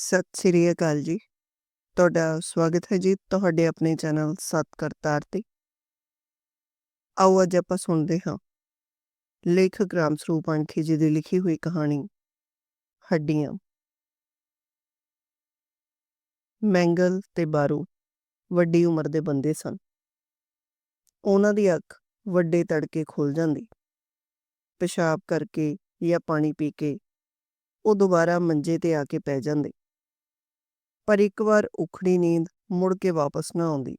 ਸਤਿ ਸ੍ਰੀ ਅਕਾਲ ਜੀ। ਤੁਹਾਡਾ ਸਵਾਗਤ ਹੈ ਜੀ ਤੁਹਾਡੇ ਆਪਣੇ ਚੈਨਲ ਸਤ ਕਰਤਾਰ ਤੇ। ਆਓ ਅੱਜ ਆਪਾਂ ਸੁਣਦੇ ਹਾਂ। ਲੇਖਕ ਰਾਮ ਸਰੂਪ ਅਣਖੀ ਜੀ ਦੀ ਲਿਖੀ ਹੋਈ ਕਹਾਣੀ, ਹੱਡੀਆਂ। ਮੈਂਗਲ ਤੇ ਬਾਰੂ ਵੱਡੀ ਉਮਰ ਦੇ ਬੰਦੇ ਸਨ। ਉਹਨਾਂ ਦੀ ਅੱਖ ਵੱਡੇ ਤੜਕੇ ਖੁੱਲ ਜਾਂਦੀ। ਪਿਸ਼ਾਬ ਕਰਕੇ ਜਾਂ ਪਾਣੀ ਪੀ ਕੇ ਉਹ ਦੁਬਾਰਾ ਮੰਜੇ ਤੇ ਆ ਕੇ ਪੈ ਜਾਂਦੇ। ਪਰ ਇੱਕ ਵਾਰ ਉਖੜੀ ਨੀਂਦ ਮੁੜ ਕੇ ਵਾਪਸ ਨਾ ਆਉਂਦੀ।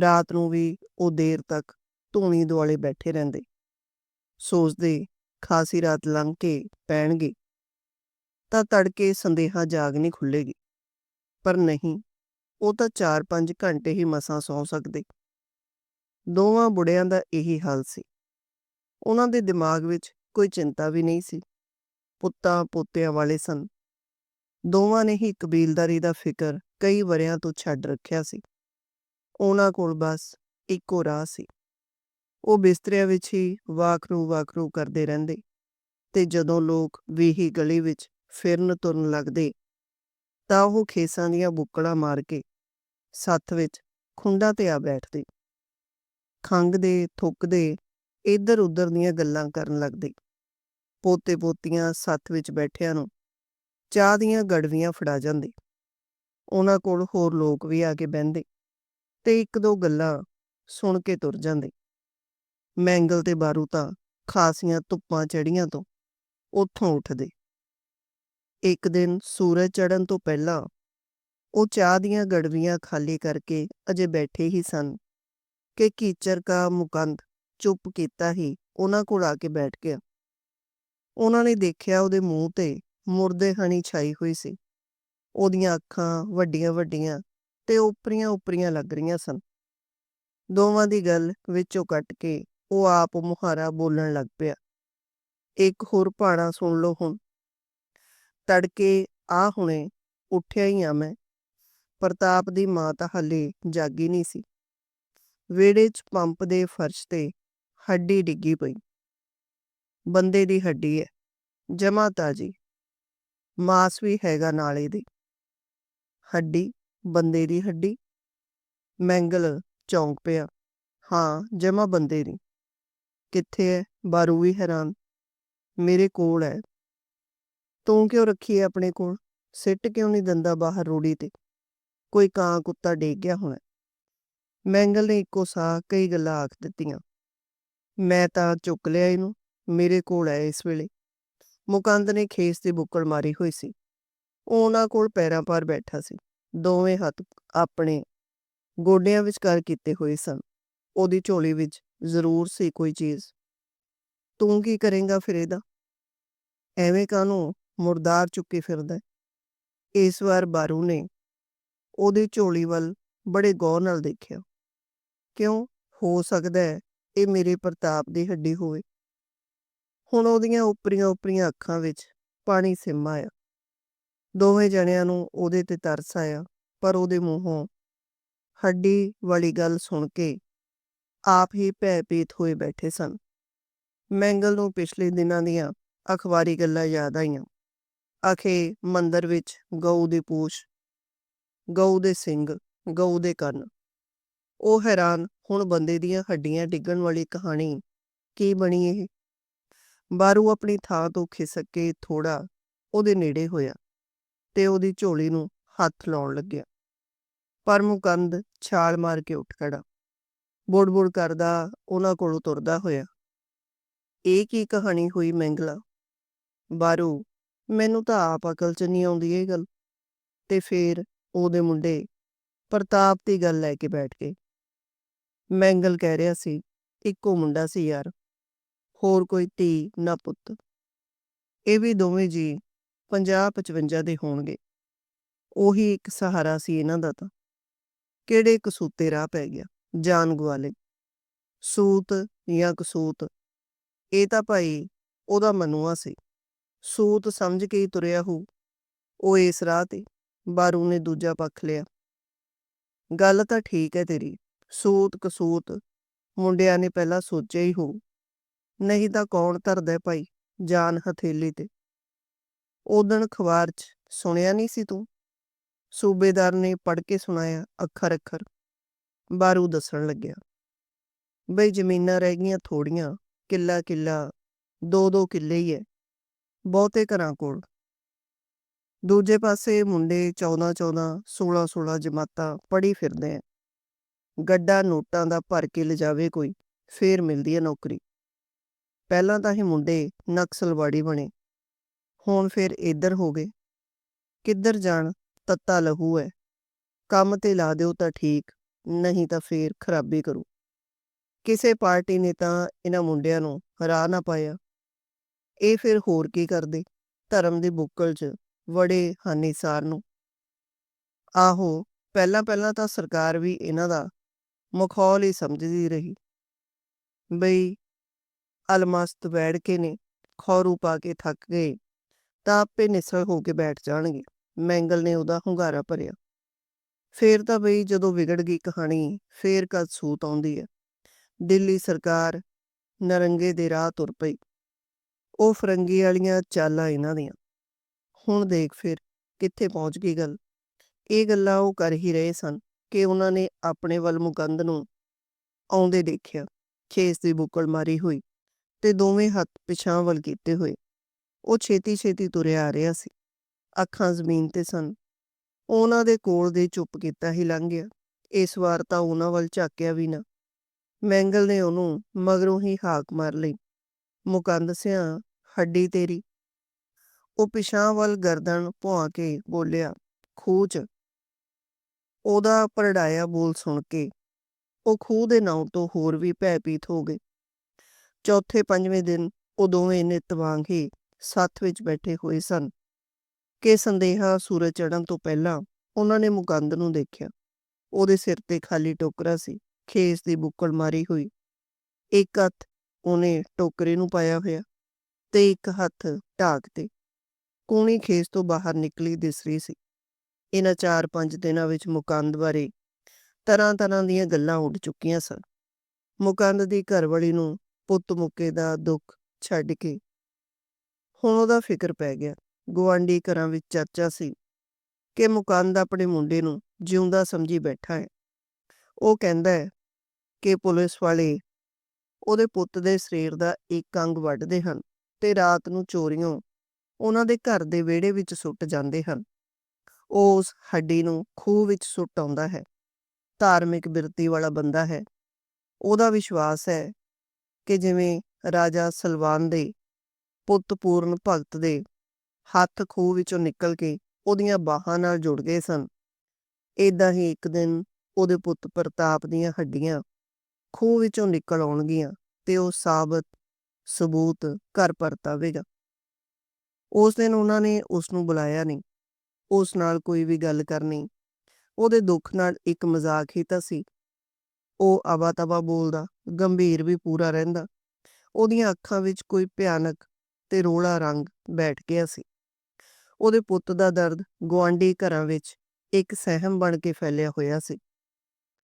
ਰਾਤ ਨੂੰ ਵੀ ਉਹ ਦੇਰ ਤੱਕ ਧੂਣੀ ਦੁਆਲੇ ਬੈਠੇ ਰਹਿੰਦੇ। ਸੋਚਦੇ ਖਾਸੀ ਰਾਤ ਲੰਘ ਕੇ ਪੈਣਗੇ। ਤਾਂ ਤੜਕੇ ਸੰਦੇਹਾ ਜਾਗ ਨਹੀਂ ਖੁੱਲੇਗੀ ਪਰ ਨਹੀਂ, ਉਹ ਤਾਂ 4-5 ਘੰਟੇ ਹੀ ਮਸਾਂ ਸੌਂ ਸਕਦੇ। ਦੋਵਾਂ ਬੁੜਿਆਂ ਦਾ ਇਹੀ ਹਾਲ ਸੀ। ਉਹਨਾਂ ਦੇ ਦਿਮਾਗ ਵਿੱਚ ਕੋਈ ਚਿੰਤਾ ਵੀ ਨਹੀਂ ਸੀ। ਪੁੱਤਾਂ ਪੋਤਿਆਂ ਵਾਲੇ ਸਨ। ਦੋਵਾਂ ਨੇ ਹੀ ਕਬੀਲਦਾਰੀ ਦਾ ਫਿਕਰ ਕਈ ਵਰਿਆਂ ਤੋਂ ਛੱਡ ਰੱਖਿਆ ਸੀ। ਉਹਨਾਂ ਕੋਲ ਬਸ ਇੱਕੋ ਰਾਹ ਸੀ। ਉਹ ਬਿਸਤਰਿਆਂ ਵਿੱਚ ਹੀ ਵਾਕਰੂ ਵਾਖਰੂ ਕਰਦੇ ਰਹਿੰਦੇ ਤੇ ਜਦੋਂ ਲੋਕ ਵੀਹੀ ਗਲੀ ਵਿੱਚ ਫਿਰਨ ਤੁਰਨ ਲੱਗਦੇ ਤਾਂ ਉਹ ਖੇਸਾਂ ਦੀਆਂ ਬੁੱਕੜਾਂ ਮਾਰ ਕੇ ਸੱਥ ਵਿੱਚ ਖੁੰਡਾਂ ਤੇ ਆ ਬੈਠਦੇ, ਖੰਗਦੇ, ਥੁੱਕਦੇ ਇੱਧਰ ਉੱਧਰ ਦੀਆਂ ਗੱਲਾਂ ਕਰਨ ਲੱਗਦੇ। ਪੋਤੇ ਪੋਤੀਆਂ ਸੱਥ ਵਿੱਚ ਬੈਠਿਆਂ ਨੂੰ ਚਾਹ ਦੀਆਂ ਗੜਵੀਆਂ ਫੜਾ ਜਾਂਦੇ। ਉਹਨਾਂ ਕੋਲ ਹੋਰ ਲੋਕ ਵੀ ਆ ਕੇ ਬਹਿੰਦੇ ਤੇ ਇੱਕ ਦੋ ਗੱਲਾਂ ਸੁਣ ਕੇ ਤੁਰ ਜਾਂਦੇ। ਮੈਂਗਲ ਤੇ ਬਾਰੂ ਤਾਂ ਖਾਸੀਆਂ ਧੁੱਪਾਂ ਚੜੀਆਂ ਤੋਂ ਉੱਥੋਂ ਉੱਠਦੇ। ਇੱਕ ਦਿਨ ਸੂਰਜ ਚੜ੍ਹਨ ਤੋਂ ਪਹਿਲਾਂ ਉਹ ਚਾਹ ਦੀਆਂ ਗੜਵੀਆਂ ਖਾਲੀ ਕਰਕੇ ਅਜੇ ਬੈਠੇ ਹੀ ਸਨ ਕਿ ਕੀਚਰ ਕਾ ਮੁਕੰਦ ਚੁੱਪ ਕੀਤਾ ਹੀ ਉਹਨਾਂ ਕੋਲ ਆ ਕੇ ਬੈਠ ਗਿਆ। ਉਹਨਾਂ ਨੇ ਦੇਖਿਆ ਉਹਦੇ ਮੂੰਹ ਤੇ ਮੁਰਦੇ ਹਣੀ ਛਾਈ ਹੋਈ ਸੀ। ਉਹਦੀਆਂ ਅੱਖਾਂ ਵੱਡੀਆਂ ਵੱਡੀਆਂ ਤੇ ਉਪਰੀਆਂ ਉਪਰੀਆਂ ਲੱਗ ਰਹੀਆਂ ਸਨ। ਦੋਵਾਂ ਦੀ ਗੱਲ ਵਿੱਚੋਂ ਕੱਟ ਕੇ ਉਹ ਆਪ ਮੁਹਾਰਾ ਬੋਲਣ ਲੱਗ ਪਿਆ। ਇੱਕ ਹੋਰ ਪਾਣਾ ਸੁਣ ਲਓ ਹੁਣ। ਤੜਕੇ ਆ ਹੁਣੇ ਉੱਠਿਆ ਹੀ ਆ ਮੈਂ। ਪ੍ਰਤਾਪ ਦੀ ਮਾਂ ਤਾਂ ਹਲੇ ਜਾਗੀ ਨਹੀਂ ਸੀ। ਵਿਹੜੇ 'ਚ ਪੰਪ ਦੇ ਫਰਸ਼ ਤੇ ਹੱਡੀ ਡਿੱਗੀ ਪਈ। ਬੰਦੇ ਦੀ ਹੱਡੀ ਹੈ ਜਮਾ ਤਾਜੀ। ਮਾਸ ਵੀ ਹੈਗਾ ਨਾਲੇ ਦੀ। ਹੱਡੀ, ਬੰਦੇ ਦੀ ਹੱਡੀ। ਮੈਂਗਲ ਚੌਂਕ ਪਿਆ। ਹਾਂ, ਜਮਾ ਬੰਦੇ ਦੀ। ਕਿੱਥੇ ਹੈ ਬਾਰੂ ਵੀ ਹੈਰਾਨ। ਮੇਰੇ ਕੋਲ ਹੈ ਤੂੰ ਕਿਉਂ ਰੱਖੀ ਹੈ ਆਪਣੇ ਕੋਲ? ਸਿੱਟ ਕਿਉਂ ਨਹੀਂ ਦੰਦਾ ਬਾਹਰ ਰੋੜੀ ਤੇ? ਕੋਈ ਕਾਂ ਕੁੱਤਾ ਡੇਗ ਗਿਆ ਹੋਣਾ। ਮੈਂਗਲ ਨੇ ਇੱਕੋ ਸਾਹ ਕਈ ਗੱਲਾਂ ਆਖ ਦਿੱਤੀਆਂ। ਮੈਂ ਤਾਂ ਚੁੱਕ ਲਿਆ ਇਹਨੂੰ। ਮੇਰੇ ਕੋਲ ਹੈ ਇਸ ਵੇਲੇ। ਮੁਕੰਦ ਨੇ ਖੇਸ ਦੀ ਬੁੱਕਲ ਮਾਰੀ ਹੋਈ ਸੀ। ਉਹ ਉਹਨਾਂ ਕੋਲ ਪੈਰਾਂ ਪਰ ਬੈਠਾ ਸੀ। ਦੋਵੇਂ ਹੱਥ ਆਪਣੇ ਗੋਡਿਆਂ ਵਿਚਕਾਰ ਕੀਤੇ ਹੋਏ ਸਨ। ਉਹਦੀ ਝੋਲੀ ਵਿੱਚ ਜ਼ਰੂਰ ਸੀ ਕੋਈ ਚੀਜ਼। ਤੂੰ ਕੀ ਕਰੇਂਗਾ ਫਿਰ ਇਹਦਾ? ਐਵੇਂ ਕਾਨੂੰ ਮੁਰਦਾਰ ਚੁੱਕੀ ਫਿਰਦਾ ਇਸ ਵਾਰ ਬਾਰੂ ਨੇ ਉਹਦੀ ਝੋਲੀ ਵੱਲ ਬੜੇ ਗੌਰ ਨਾਲ ਦੇਖਿਆ। ਕਿਉਂ? ਹੋ ਸਕਦਾ ਹੈ ਇਹ ਮੇਰੇ ਪ੍ਰਤਾਪ ਦੀ ਹੱਡੀ ਹੋਵੇ। ਹੁਣ ਉਹਦੀਆਂ ਉਪਰੀਆਂ ਉਪਰੀਆਂ ਅੱਖਾਂ ਵਿੱਚ ਪਾਣੀ ਸਿਮਾ ਆਇਆ ਦੋਵੇਂ ਜਣਿਆਂ ਨੂੰ ਉਹਦੇ ਤੇ ਤਰਸ ਆਇਆ, ਪਰ ਉਹਦੇ ਮੂੰਹੋਂ ਹੱਡੀ ਵਾਲੀ ਗੱਲ ਸੁਣ ਕੇ ਆਪ ਹੀ ਭੈ ਪੀਤ ਹੋਏ ਬੈਠੇ ਸਨ। ਮੈਂਗਲ ਨੂੰ ਪਿਛਲੇ ਦਿਨਾਂ ਦੀਆਂ ਅਖਬਾਰੀ ਗੱਲਾਂ ਯਾਦ ਆਈਆਂ। ਆਖੇ, ਮੰਦਰ ਵਿੱਚ ਗਊ ਦੀ ਪੂਛ, ਗਊ ਦੇ ਸਿੰਘ ਗਊ ਦੇ ਕੰਨ। ਉਹ ਹੈਰਾਨ, ਹੁਣ ਬੰਦੇ ਦੀਆਂ ਹੱਡੀਆਂ ਡਿੱਗਣ ਵਾਲੀ ਕਹਾਣੀ ਕੀ ਬਣੀ ਇਹ? ਬਾਰੂ ਆਪਣੀ ਥਾਂ ਤੋਂ ਖਿਸਕ ਕੇ ਥੋੜਾ ਉਹਦੇ ਨੇੜੇ ਹੋਇਆ ਤੇ ਉਹਦੀ ਝੋਲੀ ਨੂੰ ਹੱਥ ਲਾਉਣ ਲੱਗਿਆ। ਪਰ ਮੁਕੰਦ ਛਾਲ ਮਾਰ ਕੇ ਉੱਠ ਖੜਾ ਬੁੜ-ਬੁੜ ਕਰਦਾ ਉਹਨਾਂ ਕੋਲੋਂ ਤੁਰਦਾ ਹੋਇਆ। ਇਹ ਕੀ ਕਹਾਣੀ ਹੋਈ ਮੈਂਗਲਾ? ਬਾਰੂ ਮੈਨੂੰ ਤਾਂ ਆਪ ਅਕਲ 'ਚ ਨਹੀਂ ਆਉਂਦੀ ਇਹ ਗੱਲ। ਤੇ ਫੇਰ ਉਹਦੇ ਮੁੰਡੇ ਪ੍ਰਤਾਪ ਦੀ ਗੱਲ ਲੈ ਕੇ ਬੈਠ ਗਏ। ਮੈਂਗਲ ਕਹਿ ਰਿਹਾ ਸੀ, ਇੱਕੋ ਮੁੰਡਾ ਸੀ ਯਾਰ। ਹੋਰ ਕੋਈ ਧੀ ਨਾ ਪੁੱਤ। ਇਹ ਵੀ ਦੋਵੇਂ ਜੀ 50-55 ਦੇ ਹੋਣਗੇ। ਉਹੀ ਇੱਕ ਸਹਾਰਾ ਸੀ ਇਹਨਾਂ ਦਾ ਤਾਂ। ਕਿਹੜੇ ਕਸੂਤੇ ਰਾਹ ਪੈ ਗਿਆ, ਜਾਨ ਗਵਾਲੇ। ਸੂਤ ਜਾਂ ਕਸੂਤ, ਇਹ ਤਾਂ ਭਾਈ ਉਹਦਾ ਮਨੂਆ ਸੀ। ਸੂਤ ਸਮਝ ਕੇ ਹੀ ਤੁਰਿਆ ਹੋ ਉਹ ਇਸ ਰਾਹ ਤੇ ਬਾਰੂ ਨੇ ਦੂਜਾ ਪੱਖ ਲਿਆ। ਗੱਲ ਤਾਂ ਠੀਕ ਹੈ ਤੇਰੀ, ਸੂਤ ਕਸੂਤ, ਮੁੰਡਿਆਂ ਨੇ ਪਹਿਲਾਂ ਸੋਚਿਆ ਹੀ ਹੋ ਨਹੀਂ ਤਾਂ ਕੌਣ ਧਰਦਾ ਭਾਈ ਜਾਨ ਹਥੇਲੀ ਤੇ? ਉਦਣ ਖਵਾਰ 'ਚ ਸੁਣਿਆ ਨਹੀਂ ਸੀ ਤੂੰ? ਸੂਬੇਦਾਰ ਨੇ ਪੜ੍ਹ ਕੇ ਸੁਣਾਇਆ ਅੱਖਰ ਅੱਖਰ। ਬਾਰੂ ਦੱਸਣ ਲੱਗਿਆ। ਬਈ ਜ਼ਮੀਨਾਂ ਰਹਿ ਗਈਆਂ ਥੋੜੀਆਂ ਕਿੱਲਾ ਕਿੱਲਾ, ਦੋ ਦੋ ਕਿੱਲੇ ਹੀ ਐ, ਬਹੁਤੇ ਘਰਾਂ ਕੋਲ। ਦੂਜੇ ਪਾਸੇ ਮੁੰਡੇ 14 14 16 16 ਜਮਾਤਾਂ ਪੜ੍ਹੀ ਫਿਰਦੇ ਐ। ਗੱਡਾ ਨੋਟਾਂ ਦਾ ਭਰ ਕੇ ਲਿਜਾਵੇ ਕੋਈ, ਫੇਰ ਮਿਲਦੀ ਹੈ ਨੌਕਰੀ। ਪਹਿਲਾਂ ਤਾਂ ਇਹ ਮੁੰਡੇ ਨਕਸਲਵਾੜੀ ਬਣੇ। ਹੁਣ ਫਿਰ ਇੱਧਰ ਹੋ ਗਏ। ਕਿੱਧਰ ਜਾਣ, ਤੱਤਾ ਲਹੂ ਹੈ ਕੰਮ ਤੇ ਲਾ ਦਿਓ ਤਾਂ ਠੀਕ, ਨਹੀਂ ਤਾਂ ਫੇਰ ਖਰਾਬੀ ਕਰੂ। ਕਿਸੇ ਪਾਰਟੀ ਨੇ ਤਾਂ ਇਹਨਾਂ ਮੁੰਡਿਆਂ ਨੂੰ ਹਰਾ ਨਾ ਪਾਇਆ। ਇਹ ਫਿਰ ਹੋਰ ਕੀ ਕਰਦੇ, ਧਰਮ ਦੀ ਬੁੱਕਲ 'ਚ ਵੜੇ ਹਾਨੀਸਾਰ ਨੂੰ। ਆਹੋ, ਪਹਿਲਾਂ ਪਹਿਲਾਂ ਤਾਂ ਸਰਕਾਰ ਵੀ ਇਹਨਾਂ ਦਾ ਮਖੌਲ ਹੀ ਸਮਝਦੀ ਰਹੀ। ਬਈ ਅਲਮਸਤ ਬੈਠ ਕੇ ਨੇ, ਖੌਰੂ ਪਾ ਕੇ ਥੱਕ ਗਏ। ਤਾਂ ਆਪੇ ਨਿਸਲ ਹੋ ਕੇ ਬੈਠ ਜਾਣਗੇ। ਮੈਂਗਲ ਨੇ ਉਹਦਾ ਹੁੰਗਾਰਾ ਭਰਿਆ। ਫੇਰ ਤਾਂ ਬਈ ਜਦੋਂ ਵਿਗੜ ਗਈ ਕਹਾਣੀ, ਫੇਰ ਕਦ ਸੂਤ ਆਉਂਦੀ ਹੈ ਦਿੱਲੀ ਸਰਕਾਰ ਨਰੰਗੇ ਦੇ ਰਾਹ ਤੁਰ ਪਈ। ਉਹ ਫਰੰਗੀ ਵਾਲੀਆਂ ਚਾਲਾਂ ਇਹਨਾਂ ਦੀਆਂ। ਹੁਣ ਦੇਖ ਫਿਰ ਕਿੱਥੇ ਪਹੁੰਚ ਗਈ ਗੱਲ। ਇਹ ਗੱਲਾਂ ਉਹ ਕਰ ਹੀ ਰਹੇ ਸਨ ਕਿ ਉਹਨਾਂ ਨੇ ਆਪਣੇ ਵੱਲ ਮੁਕੰਦ ਨੂੰ ਆਉਂਦੇ ਦੇਖਿਆ। ਖੇਸ ਦੀ ਬੁੱਕਲ ਮਾਰੀ ਹੋਈ। ਤੇ ਦੋਵੇਂ ਹੱਥ ਪਿਛਾਂ ਵੱਲ ਕੀਤੇ ਹੋਏ। ਉਹ ਛੇਤੀ ਛੇਤੀ ਤੁਰਿਆ ਆ ਰਿਹਾ ਸੀ। ਅੱਖਾਂ ਜ਼ਮੀਨ ਤੇ ਸਨ। ਉਹਨਾਂ ਦੇ ਕੋਲ ਦੇ ਚੁੱਪ ਕੀਤਾ ਹੀ ਲੰਘ ਗਿਆ। ਇਸ ਵਾਰ ਤਾਂ ਉਹਨਾਂ ਵੱਲ ਝਾਕਿਆ ਵੀ ਨਾ। ਮੈਂਗਲ ਨੇ ਉਹਨੂੰ ਮਗਰੋਂ ਹੀ ਹਾਕ ਮਾਰ ਲਈ। ਮੁਕੰਦ ਸਿਆ ਹੱਡੀ ਤੇਰੀ। ਉਹ ਪਿਛਾਂ ਵੱਲ ਗਰਦਨ ਭੁਆ ਕੇ ਬੋਲਿਆ, ਖੂਚ। ਉਹਦਾ ਪਰੜਾਇਆ ਬੋਲ ਸੁਣ ਕੇ। ਉਹ ਖੂਹ ਦੇ ਨਾਂ ਤੋਂ ਹੋਰ ਵੀ ਭੈਪੀਤ ਹੋ ਗਏ। ਚੌਥੇ ਪੰਜਵੇਂ ਦਿਨ ਉਹ ਦੋਵੇਂ ਨਿਤ ਵਾਂਗ ਹੀ ਸੱਥ ਵਿੱਚ ਬੈਠੇ ਹੋਏ ਸਨ ਕਿ ਸੰਦੇਹਾ ਸੂਰਜ ਚੜ੍ਹਨ ਤੋਂ ਪਹਿਲਾਂ ਉਹਨਾਂ ਨੇ ਮੁਕੰਦ ਨੂੰ ਦੇਖਿਆ। ਉਹਦੇ ਸਿਰ ਤੇ ਖਾਲੀ ਟੋਕਰਾ ਸੀ, ਖੇਸ ਦੀ ਬੁੱਕਲ ਮਾਰੀ ਹੋਈ। ਇੱਕ ਹੱਥ ਉਹਨੇ ਟੋਕਰੇ ਨੂੰ ਪਾਇਆ ਹੋਇਆ ਤੇ ਇੱਕ ਹੱਥ ਢਾਕ ਤੇ। ਕੂਣੀ ਖੇਸ ਤੋਂ ਬਾਹਰ ਨਿਕਲੀ ਦਿਸ ਰਹੀ ਸੀ। ਇਹਨਾਂ 4-5 ਦਿਨਾਂ ਵਿੱਚ ਮੁਕੰਦ ਬਾਰੇ ਤਰ੍ਹਾਂ ਤਰ੍ਹਾਂ ਦੀਆਂ ਗੱਲਾਂ ਉੱਡ ਚੁੱਕੀਆਂ ਸਨ। ਮੁਕੰਦ ਦੀ ਘਰਵਾਲੀ ਨੂੰ ਪੁੱਤ ਮੁੱਕੇ ਦਾ ਦੁੱਖ ਛੱਡ ਕੇ। ਹੁਣ ਉਹਦਾ ਫਿਕਰ ਪੈ ਗਿਆ। ਗੁਆਂਢੀ ਘਰਾਂ ਵਿੱਚ ਚਰਚਾ ਸੀ ਕਿ ਮੁਕੰਦ ਆਪਣੇ ਮੁੰਡੇ ਨੂੰ ਜਿਉਂਦਾ ਸਮਝੀ ਬੈਠਾ ਹੈ। ਉਹ ਕਹਿੰਦਾ ਹੈ ਕਿ ਪੁਲਿਸ ਵਾਲੇ ਉਹਦੇ ਪੁੱਤ ਦੇ ਸਰੀਰ ਦਾ ਇੱਕ ਅੰਗ ਵੱਢਦੇ ਹਨ ਤੇ ਰਾਤ ਨੂੰ ਚੋਰੀਆਂ ਉਹਨਾਂ ਦੇ ਘਰ ਦੇ ਵਿਹੜੇ ਵਿੱਚ ਸੁੱਟ ਜਾਂਦੇ ਹਨ। ਉਹ ਉਸ ਹੱਡੀ ਨੂੰ ਖੂਹ ਵਿੱਚ ਸੁੱਟ ਆਉਂਦਾ ਹੈ। ਧਾਰਮਿਕ ਬਿਰਤੀ ਵਾਲਾ ਬੰਦਾ ਹੈ। ਉਹਦਾ ਵਿਸ਼ਵਾਸ ਹੈ ਕਿ ਜਿਵੇਂ ਰਾਜਾ ਸਲਵਾਨ ਦੇ ਪੁੱਤ ਪੂਰਨ ਭਗਤ ਦੇ ਹੱਥ ਖੂਹ ਵਿੱਚੋਂ ਨਿਕਲ ਕੇ ਉਹਦੀਆਂ ਬਾਹਾਂ ਨਾਲ ਜੁੜ ਗਏ ਸਨ। ਏਦਾਂ ਹੀ ਇੱਕ ਦਿਨ ਉਹਦੇ ਪੁੱਤ ਪ੍ਰਤਾਪ ਦੀਆਂ ਹੱਡੀਆਂ ਖੂਹ ਵਿੱਚੋਂ ਨਿਕਲ ਆਉਣਗੀਆਂ ਤੇ ਉਹ ਸਾਬਤ ਸਬੂਤ ਘਰ ਪਰਤਾਵੇਗਾ। ਉਸ ਦਿਨ ਉਹਨਾਂ ਨੇ ਉਸ ਨੂੰ ਬੁਲਾਇਆ ਨਹੀਂ। ਉਸ ਨਾਲ ਕੋਈ ਵੀ ਗੱਲ ਕਰਨੀ। ਉਹਦੇ ਦੁੱਖ ਨਾਲ ਇੱਕ ਮਜ਼ਾਕ ਹੀ ਤਾਂ ਸੀ ਉਹ ਆਵਾ ਤਵਾ ਬੋਲਦਾ, ਗੰਭੀਰ ਵੀ ਪੂਰਾ ਰਹਿੰਦਾ। ਉਹਦੀਆਂ ਅੱਖਾਂ ਵਿੱਚ ਕੋਈ ਭਿਆਨਕ ਤੇ ਰੋਲਾ ਰੰਗ ਬੈਠ ਗਿਆ ਸੀ। ਉਹਦੇ ਪੁੱਤ ਦਾ ਦਰਦ ਗੁਆਂਢੀ ਘਰਾਂ ਵਿੱਚ ਇੱਕ ਸਹਿਮ ਬਣ ਕੇ ਫੈਲਿਆ ਹੋਇਆ ਸੀ।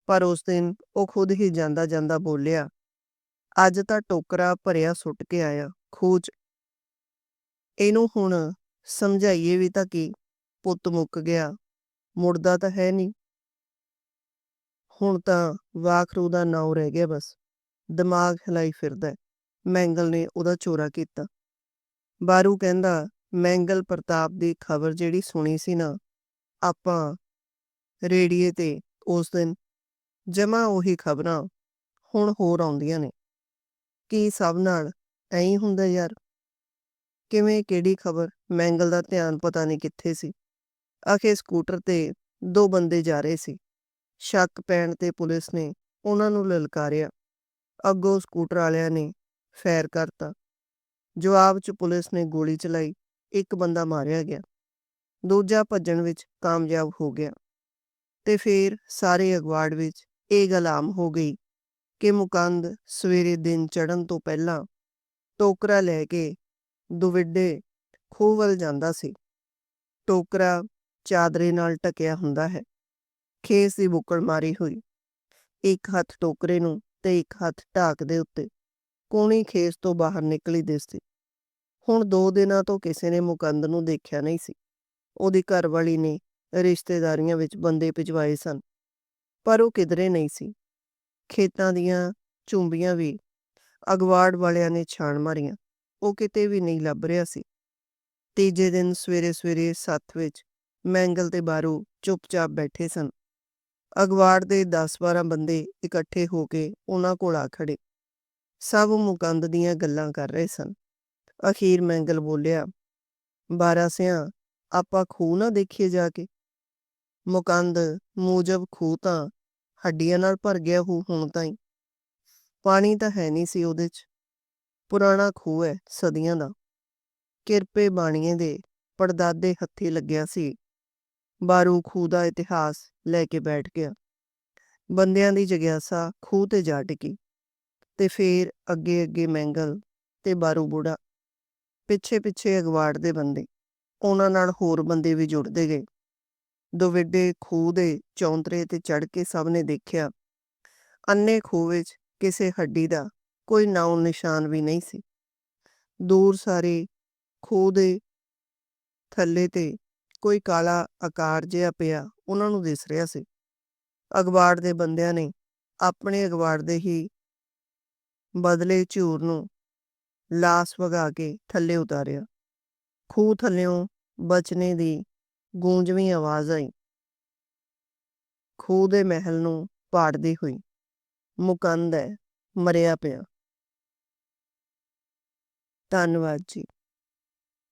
ਪਰ ਉਸ ਦਿਨ ਉਹ ਖੁਦ ਹੀ ਜਾਂਦਾ ਜਾਂਦਾ ਬੋਲਿਆ, ਅੱਜ ਤਾਂ ਟੋਕਰਾ ਭਰਿਆ ਸੁੱਟ ਕੇ ਆਇਆ ਖੂਚ ਇਹਨੂੰ ਹੁਣ ਸਮਝਾਈਏ ਵੀ ਤਾਂ ਕੀ ਪੁੱਤ ਮੁੱਕ ਗਿਆ, ਮੁੜਦਾ ਤਾਂ ਹੈ ਨਹੀਂ ਹੁਣ ਤਾਂ ਵਾਖਰੂ ਦਾ ਨਾਉ ਰਹਿ ਗਿਆ ਬਸ। ਦਿਮਾਗ ਹਿਲਾਈ ਫਿਰਦਾ ਮੈਂਗਲ ਨੇ ਉਹਦਾ ਚੋਰਾ ਕੀਤਾ। ਬਾਰੂ ਕਹਿੰਦਾ, ਮੈਂਗਲ ਪ੍ਰਤਾਪ ਦੀ ਖਬਰ ਜਿਹੜੀ ਸੁਣੀ ਸੀ ਨਾ, ਆਪਾਂ ਰੇਡੀਏ ਤੇ ਉਸ ਦਿਨ ਜਮਾ ਉਹੀ ਖਬਰਾਂ ਹੁਣ ਹੋਰ ਆਉਂਦੀਆਂ ਨੇ। ਕੀ ਸਭ ਨਾਲ ਐਂ ਹੀ ਹੁੰਦਾ ਯਾਰ? ਕਿਵੇਂ, ਕਿਹੜੀ ਖਬਰ? ਮੈਂਗਲ ਦਾ ਧਿਆਨ ਪਤਾ ਨਹੀਂ ਕਿੱਥੇ ਸੀ। ਆਖੇ ਸਕੂਟਰ ਤੇ ਦੋ ਬੰਦੇ ਜਾ ਰਹੇ ਸੀ। ਸ਼ੱਕ ਪੈਣ ਤੇ ਪੁਲਿਸ ਨੇ ਉਹਨਾਂ ਨੂੰ ਲਲਕਾਰਿਆ। ਅੱਗੋਂ ਸਕੂਟਰ ਵਾਲਿਆਂ ਨੇ ਫੈਰ ਕਰਤਾ। ਜਵਾਬ 'ਚ ਪੁਲਿਸ ਨੇ ਗੋਲੀ ਚਲਾਈ, ਇੱਕ ਬੰਦਾ ਮਾਰਿਆ ਗਿਆ। ਦੂਜਾ ਭੱਜਣ ਵਿੱਚ ਕਾਮਯਾਬ ਹੋ ਗਿਆ। ਤੇ ਫਿਰ ਸਾਰੇ ਅਗਵਾੜ ਵਿੱਚ ਇਹ ਗੱਲ ਆਮ ਹੋ ਗਈ ਕਿ ਮੁਕੰਦ ਸਵੇਰੇ ਦਿਨ ਚੜ੍ਹਨ ਤੋਂ ਪਹਿਲਾਂ ਟੋਕਰਾ ਲੈ ਕੇ ਦੁਵਿੱਡੇ ਖੂਹ ਵੱਲ ਜਾਂਦਾ ਸੀ। ਟੋਕਰਾ ਚਾਦਰੇ ਨਾਲ ਟਕਿਆ ਹੁੰਦਾ ਹੈ। ਖੇਸ ਦੀ ਬੁੱਕਲ ਮਾਰੀ ਹੋਈ। ਇੱਕ ਹੱਥ ਟੋਕਰੇ ਨੂੰ ਤੇ ਇੱਕ ਹੱਥ ਢਾਕ ਦੇ ਉੱਤੇ। ਕੋਣੀ ਖੇਸ ਤੋਂ ਬਾਹਰ ਨਿਕਲੀ ਦਿਸਦੀ ਹੁਣ ਦੋ ਦਿਨਾਂ ਤੋਂ ਕਿਸੇ ਨੇ ਮੁਕੰਦ ਨੂੰ ਦੇਖਿਆ ਨਹੀਂ ਸੀ। ਉਹਦੀ ਘਰਵਾਲੀ ਨੇ ਰਿਸ਼ਤੇਦਾਰੀਆਂ ਵਿੱਚ ਬੰਦੇ ਭਿਜਵਾਏ ਸਨ, ਪਰ ਉਹ ਕਿਧਰੇ ਨਹੀਂ ਸੀ। ਖੇਤਾਂ ਦੀਆਂ ਚੁੰਬੀਆਂ ਵੀ ਅਗਵਾੜ ਵਾਲਿਆਂ ਨੇ ਛਾਣ ਮਾਰੀਆਂ। ਉਹ ਕਿਤੇ ਵੀ ਨਹੀਂ ਲੱਭ ਰਿਹਾ ਸੀ। ਤੀਜੇ ਦਿਨ ਸਵੇਰੇ ਸਵੇਰੇ ਸੱਤ ਵਿੱਚ ਮੈਂਗਲ ਤੇ ਬਾਰੂ ਚੁੱਪਚਾਪ ਬੈਠੇ ਸਨ। ਅਗਵਾੜ ਦੇ 10-12 ਬੰਦੇ ਇਕੱਠੇ ਹੋ ਕੇ ਉਹਨਾਂ ਕੋਲ ਆ ਖੜੇ ਸਭ ਮੁਕੰਦ ਦੀਆਂ ਗੱਲਾਂ ਕਰ ਰਹੇ ਸਨ। ਅਖੀਰ ਮੈਂਗਲ ਬੋਲਿਆ ਬਾਰਾਸਿਆਂ ਆਪਾਂ ਖੂਹ ਨਾ ਦੇਖੀਏ ਜਾ ਕੇ। ਮੁਕੰਦ, ਮੂਜਬ ਖੂਹ ਤਾਂ ਹੱਡੀਆਂ ਨਾਲ ਭਰ ਗਿਆ ਹੂ ਹੁਣ ਤਾਈਂ। ਪਾਣੀ ਤਾਂ ਹੈ ਨਹੀਂ ਸੀ ਉਹਦੇ 'ਚ। ਪੁਰਾਣਾ ਖੂਹ ਹੈ ਸਦੀਆਂ ਦਾ। ਕਿਰਪੇ ਬਾਣੀਏ ਦੇ ਪੜਦਾਦੇ ਹੱਥੀ ਲੱਗਿਆ ਸੀ। ਬਾਰੂ ਖੂਹ ਦਾ ਇਤਿਹਾਸ ਲੈ ਕੇ ਬੈਠ ਗਿਆ। ਬੰਦਿਆਂ ਦੀ ਜਗਿਆਸਾ ਖੂਹ ਤੇ ਜਾ ਟਿਕੀ ਤੇ ਫੇਰ ਅੱਗੇ ਅੱਗੇ ਮੈਂਗਲ ਤੇ ਬਾਰੂ ਬੁੜਾ, ਪਿੱਛੇ ਪਿੱਛੇ ਅਗਵਾੜ ਦੇ ਬੰਦੇ, ਉਹਨਾਂ ਨਾਲ ਹੋਰ ਬੰਦੇ ਵੀ ਜੁੜਦੇ ਗਏ। ਦੁਵਿੱਡੇ ਖੂਹ ਦੇ ਚੌਂਤਰੇ ਤੇ ਚੜ ਕੇ ਸਭ ਨੇ ਦੇਖਿਆ ਅੰਨੇ ਖੂਹ ਵਿੱਚ ਕਿਸੇ ਹੱਡੀ ਦਾ ਕੋਈ ਨਾਉ ਨਿਸ਼ਾਨ ਵੀ ਨਹੀਂ ਸੀ। ਦੂਰ ਸਾਰੇ ਖੂਹ ਦੇ ਥੱਲੇ ਤੇ ਕੋਈ ਕਾਲਾ ਆਕਾਰ ਜਿਹਾ ਪਿਆ ਉਹਨਾਂ ਨੂੰ ਦਿਸ ਰਿਹਾ ਸੀ। ਅਗਵਾੜ ਦੇ ਬੰਦਿਆਂ ਨੇ ਆਪਣੇ ਅਗਵਾੜ ਦੇ ਹੀ ਬਦਲੇ ਝੂਰ ਨੂੰ ਲਾਸ ਵਗਾ ਕੇ ਥੱਲੇ ਉਤਾਰਿਆ। ਖੂਹ ਥੱਲਿਓਂ ਬਚਨੇ ਦੀ ਗੂੰਜਵੀਂ ਆਵਾਜ਼ ਆਈ। ਖੂਹ ਦੇ ਮਹਿਲ ਨੂੰ ਪਾੜਦੀ ਹੋਈ ਮੁਕੰਦ ਹੈ, ਮਰਿਆ ਪਿਆ। ਧੰਨਵਾਦ ਜੀ।